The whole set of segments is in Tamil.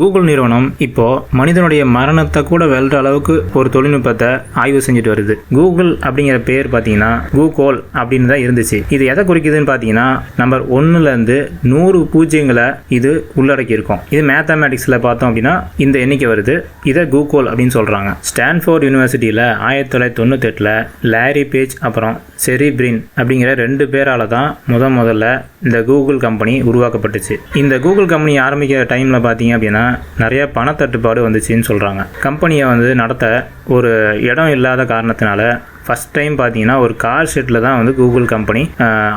கூகுள் நிறுவனம் இப்போ மனிதனுடைய மரணத்தை கூட வெல்ற அளவுக்கு ஒரு தொழில்நுட்பத்தை ஆய்வு செஞ்சுட்டு வருது. கூகுள் அப்படிங்கிற பேர் பார்த்தீங்கன்னா கூகோல் அப்படின்னு தான் இருந்துச்சு. இது எதை குறிக்குதுன்னு பார்த்தீங்கன்னா நம்பர் ஒன்னுல இருந்து நூறு பூஜ்ஜியங்களை இது உள்ளடக்கி இருக்கும் இது மேத்தமேட்டிக்ஸ்ல பார்த்தோம் அப்படின்னா இந்த எண்ணிக்கை வருது. இதை கூகோல் அப்படின்னு சொல்றாங்க. ஸ்டான்ஃபோர்ட் யூனிவர்சிட்டியில ஆயிரத்தி தொள்ளாயிரத்தி தொண்ணூத்தி லாரி பேஜ் அப்புறம் செரி பிரின் அப்படிங்கிற ரெண்டு பேரால தான் முத முதல்ல இந்த கூகுள் கம்பெனி உருவாக்கப்பட்டுச்சு. இந்த கூகுள் கம்பெனி ஆரம்பிக்கிற டைம்ல பார்த்தீங்க அப்படின்னா நிறைய பணத்தட்டுப்பாடு வந்துச்சுன்னு சொல்கிறாங்க கம்பெனியை வந்து நடத்த ஒரு இடம் இல்லாத காரணத்தினால ஃபர்ஸ்ட் டைம் பார்த்தீங்கன்னா ஒரு கார் ஷெட்டில் தான் வந்து கூகுள் கம்பெனி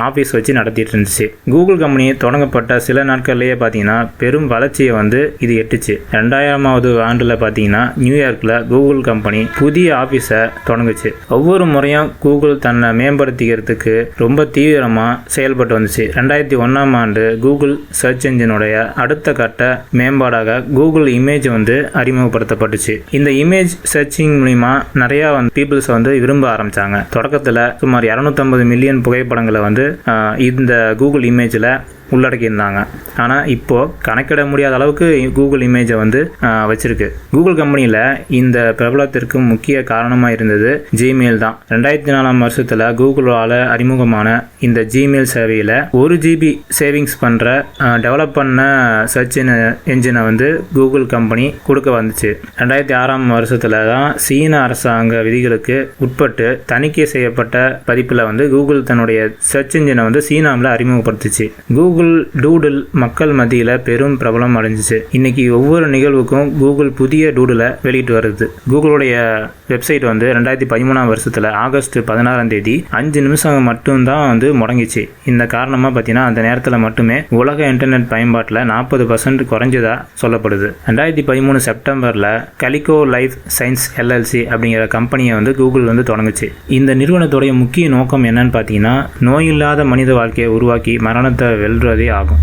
ஆஃபீஸ் வச்சு நடத்திட்டு இருந்துச்சு. கூகுள் கம்பெனி தொடங்கப்பட்ட சில நாட்கள்லேயே பார்த்தீங்கன்னா பெரும் வளர்ச்சியை வந்து இது எட்டுச்சு. ரெண்டாயிரமாவது ஆண்டில் பார்த்தீங்கன்னா நியூயார்க்கில் கூகுள் கம்பெனி புதிய ஆஃபீஸை தொடங்குச்சு. ஒவ்வொரு முறையும் கூகுள் தன்னை மேம்படுத்திக்கிறதுக்கு ரொம்ப தீவிரமாக செயல்பட்டு வந்துச்சு. ரெண்டாயிரத்தி ஒன்றாம் ஆண்டு கூகுள் சர்ச் என்ஜினுடைய அடுத்த கட்ட மேம்பாடாக கூகுள் இமேஜ் வந்து அறிமுகப்படுத்தப்பட்டுச்சு. இந்த இமேஜ் சர்ச்சிங் மூலிமா நிறையா வந்து பீப்புள்ஸ் வந்து விரும்ப ஆரம்பிச்சாங்க. தொடக்கத்தில் சுமார் 250 மில்லியன் புகைப்படங்களை வந்து இந்த கூகுள் இமேஜில் உள்ளடக்கியிருந்தாங்க. ஆனால் இப்போது கணக்கிட முடியாத அளவுக்கு கூகுள் இமேஜை வந்து வச்சுருக்கு. கூகுள் கம்பெனியில் இந்த பிரபலத்திற்கு முக்கிய காரணமாக இருந்தது ஜிமெயில் தான். ரெண்டாயிரத்தி நாலாம் வருஷத்தில் கூகுளால் அறிமுகமான இந்த ஜிமெயில் சேவையில் ஒரு ஜிபி சேவிங்ஸ் பண்ணுற டெவலப் பண்ண சர்ச் என்ஜினை வந்து கூகுள் கம்பெனி கொடுக்க வந்துச்சு. ரெண்டாயிரத்தி ஆறாம் வருஷத்தில் தான் சீன அரசாங்க விதிகளுக்கு உட்பட்டு தணிக்கை செய்யப்பட்ட பதிப்பில் வந்து கூகுள் தன்னுடைய சர்ச் என்ஜினை வந்து சீனாவில் அறிமுகப்படுத்துச்சு. கூகுள் கூகுள் டூடில் மக்கள் மத்தியில் பெரும் பிரபலம் அடைஞ்சிச்சு. இன்னைக்கு ஒவ்வொரு நிகழ்வுக்கும் கூகுள் புதிய டூடில் வெளியிட்டு வருது. கூகுளுடைய வெப்சைட் வந்து ரெண்டாயிரத்தி பதிமூணாம் வருஷத்தில் ஆகஸ்ட் பதினாறாம் தேதி அஞ்சு நிமிஷம் மட்டும்தான் வந்து முடங்கிச்சு. இந்த காரணமாக பார்த்தீங்கன்னா அந்த நேரத்தில் மட்டுமே உலக இன்டர்நெட் பயன்பாட்டில் நாற்பது பர்சன்ட் குறைஞ்சதா சொல்லப்படுது. ரெண்டாயிரத்தி பதிமூணு செப்டம்பரில் கலிகோ லைஃப் சயின்ஸ் எல்எல்சி அப்படிங்கிற கம்பெனியை வந்து கூகுள் வந்து தொடங்குச்சு. இந்த நிறுவனத்துடைய முக்கிய நோக்கம் என்னன்னு பார்த்தீங்கன்னா நோயில்லாத மனித வாழ்க்கையை உருவாக்கி மரணத்தை வெல்றதே ஆகும்.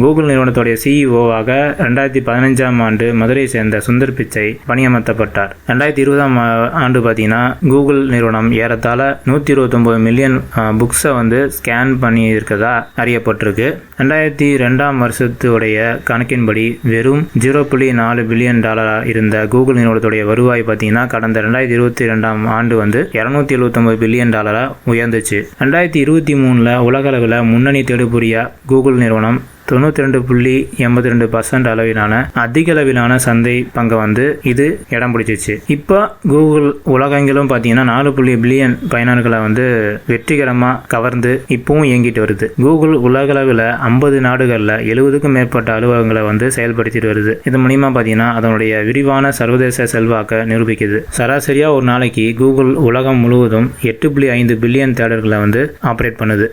கூகுள் நிறுவனத்துடைய சிஇஓவாக ரெண்டாயிரத்தி பதினஞ்சாம் ஆண்டு மதுரையை சேர்ந்த சுந்தர் பிச்சை பணியமர்த்தப்பட்டார். ரெண்டாயிரத்தி இருபதாம் ஆண்டு பார்த்தீங்கன்னா கூகுள் நிறுவனம் ஏறத்தாழ நூற்றி இருபத்தொம்போது மில்லியன் புக்ஸை வந்து ஸ்கேன் பண்ணி இருக்கதா அறியப்பட்டிருக்கு. ரெண்டாயிரத்தி ரெண்டாம் வருஷத்துடைய கணக்கின்படி வெறும் ஜீரோ புள்ளி நாலு பில்லியன் டாலராக இருந்த கூகுள் நிறுவனத்துடைய வருவாய் பார்த்தீங்கன்னா கடந்த ரெண்டாயிரத்தி இருபத்தி ரெண்டாம் ஆண்டு வந்து இரநூத்தி எழுபத்தொம்பது பில்லியன் டாலராக உயர்ந்துச்சு. ரெண்டாயிரத்தி இருபத்தி மூணில் உலகளவில் முன்னணி தேடுபொறியா கூகுள் நிறுவனம் தொண்ணூத்தி ரெண்டு புள்ளி எண்பத்தி ரெண்டு பர்சன்ட் அளவிலான அதிக அளவிலான சந்தை பங்கை வந்து இது இடம் பிடிச்சிச்சு. இப்போ கூகுள் உலகெங்கிலும் பார்த்தீங்கன்னா நாலு புள்ளி பில்லியன் பயனர்களை வந்து வெற்றிகரமாக கவர்ந்து இப்பவும் இயங்கிட்டு வருது. கூகுள் உலகளவில் ஐம்பது நாடுகளில் எழுபதுக்கும் மேற்பட்ட அலுவலகங்களை வந்து செயல்படுத்திட்டு வருது. இது மூலியமா பார்த்தீங்கன்னா அதனுடைய விரிவான சர்வதேச செல்வாக்க நிரூபிக்குது. சராசரியாக ஒரு நாளைக்கு கூகுள் உலகம் முழுவதும் எட்டு புள்ளி ஐந்து பில்லியன் தேடல்களை வந்து ஆப்ரேட் பண்ணுது.